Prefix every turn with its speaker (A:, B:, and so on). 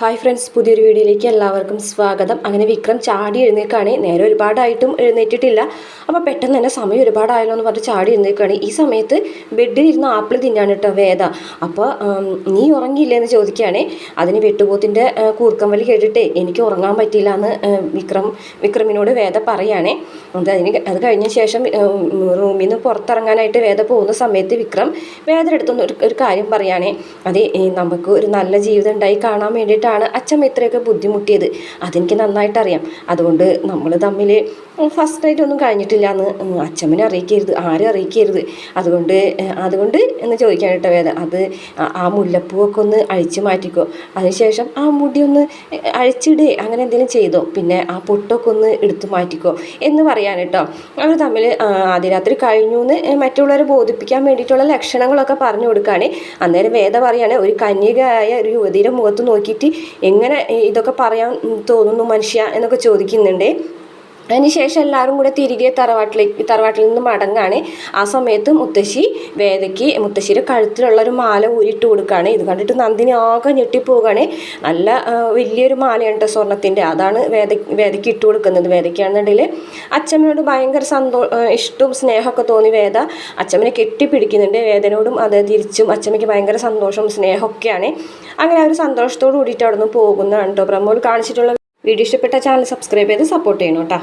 A: Hi friends പുതിയൊരു വീഡിയോയിലേക്ക് എല്ലാവർക്കും സ്വാഗതം. അങ്ങനെ വിക്രം ചാടി എഴുന്നേക്കാണ് നേരെ ഒരുപാടായിട്ടും എഴുന്നേറ്റിട്ടില്ല. അപ്പോൾ പെട്ടെന്ന് തന്നെ സമയം ഒരുപാടായല്ലോ എന്ന് പറഞ്ഞ് ചാടി എഴുന്നേക്കാണ് ഈ സമയത്ത് ബെഡിൽ ഇരുന്ന് ആപ്പിൾ തിന്നാണ് കേട്ടോ വേദ. അപ്പോൾ നീ ഉറങ്ങിയില്ലേ എന്ന് ചോദിക്കുകയാണ്. അതിന് വെട്ടുപോത്തിന്റെ കൂർക്കം വലി കേട്ടിട്ടേ എനിക്ക് ഉറങ്ങാൻ പറ്റിയില്ല എന്ന് വിക്രം വിക്രമിനോട് വേദ പറയുകയാണേ അത് അതിന് അത് കഴിഞ്ഞ ശേഷം റൂമിൽ നിന്ന് പുറത്തിറങ്ങാനായിട്ട് വേദ പോകുന്ന സമയത്ത് വിക്രം വേദയുടെ അടുത്തൊന്ന് ഒരു കാര്യം പറയുകയാണേ അതെ നമുക്ക് ഒരു നല്ല ജീവിതം ഉണ്ടായി കാണാൻ വേണ്ടിയിട്ടാണ് അച്ഛമ്മ ഇത്രയൊക്കെ ബുദ്ധിമുട്ടിയത്. അതെനിക്ക് നന്നായിട്ട് അറിയാം അതുകൊണ്ട് നമ്മൾ തമ്മിൽ ഫസ്റ്റ് നൈറ്റ് ഒന്നും കഴിഞ്ഞിട്ടില്ല എന്ന് അച്ഛമ്മനെ അറിയിക്കരുത് ആരും അറിയിക്കരുത്. അതുകൊണ്ട് അതുകൊണ്ട് എന്ന് ചോദിക്കാൻ കേട്ടോ വേദ അത് ആ- ആ മുല്ലപ്പൂവൊക്കെ ഒന്ന് അഴിച്ചു മാറ്റിക്കോ. അതിനുശേഷം ആ മുടി ഒന്ന് അഴിച്ചിടേ അങ്ങനെ എന്തെങ്കിലും ചെയ്തോ. പിന്നെ ആ പൊട്ടൊക്കെ ഒന്ന് എടുത്തു മാറ്റിക്കോ എന്ന് പറയാൻ കേട്ടോ അവർ തമ്മിൽ ആദ്യ രാത്രി കഴിഞ്ഞു എന്ന് മറ്റുള്ളവരെ ബോധിപ്പിക്കാൻ വേണ്ടിയിട്ടുള്ള ലക്ഷണങ്ങളൊക്കെ പറഞ്ഞു കൊടുക്കുകയാണ് അന്നേരം വേദ പറയാണ് ഒരു കന്യകയായ ഒരു യുവതിയുടെ മുഖത്ത് നോക്കിയിട്ട് എങ്ങനെ ഇതൊക്കെ പറയാൻ തോന്നുന്നു മനുഷ്യ എന്നൊക്കെ ചോദിക്കുന്നുണ്ട്. അതിനുശേഷം എല്ലാവരും കൂടെ തിരികെ തറവാട്ടിലേക്ക് തറവാട്ടിൽ നിന്ന് മടങ്ങാണ്. ആ സമയത്ത് മുത്തശ്ശി വേദയ്ക്ക് മുത്തശ്ശിയുടെ കഴുത്തിലുള്ള ഒരു മാല ഊരിട്ട് കൊടുക്കുകയാണ്. ഇത് കണ്ടിട്ട് നന്ദിനി ആകെ ഞെട്ടിപ്പോവുകയാണ്. നല്ല വലിയൊരു മാലയാണ് കേട്ടോ സ്വർണത്തിന്റെ അതാണ് വേദ വേദയ്ക്ക് ഇട്ട് കൊടുക്കുന്നത് വേദയ്ക്കാണെന്നുണ്ടെങ്കിൽ അച്ഛമ്മയോട് ഭയങ്കര സന്തോ ഇഷ്ടവും സ്നേഹമൊക്കെ തോന്നി വേദ. അച്ഛമ്മനെ കെട്ടിപ്പിടിക്കുന്നുണ്ട് വേദനോടും അത് തിരിച്ചും അച്ഛമ്മയ്ക്ക് ഭയങ്കര സന്തോഷവും സ്നേഹമൊക്കെയാണ്. അങ്ങനെ ആ ഒരു സന്തോഷത്തോട് കൂടിയിട്ട് അവിടെ നിന്ന് പോകുന്നതാണ് കേട്ടോ പ്രമോൾ കാണിച്ചിട്ടുള്ള വീഡിയോ ഇഷ്ടപ്പെട്ട ചാനൽ സബ്സ്ക്രൈബ് ചെയ്ത് സപ്പോർട്ട് ചെയ്യണം കേട്ടോ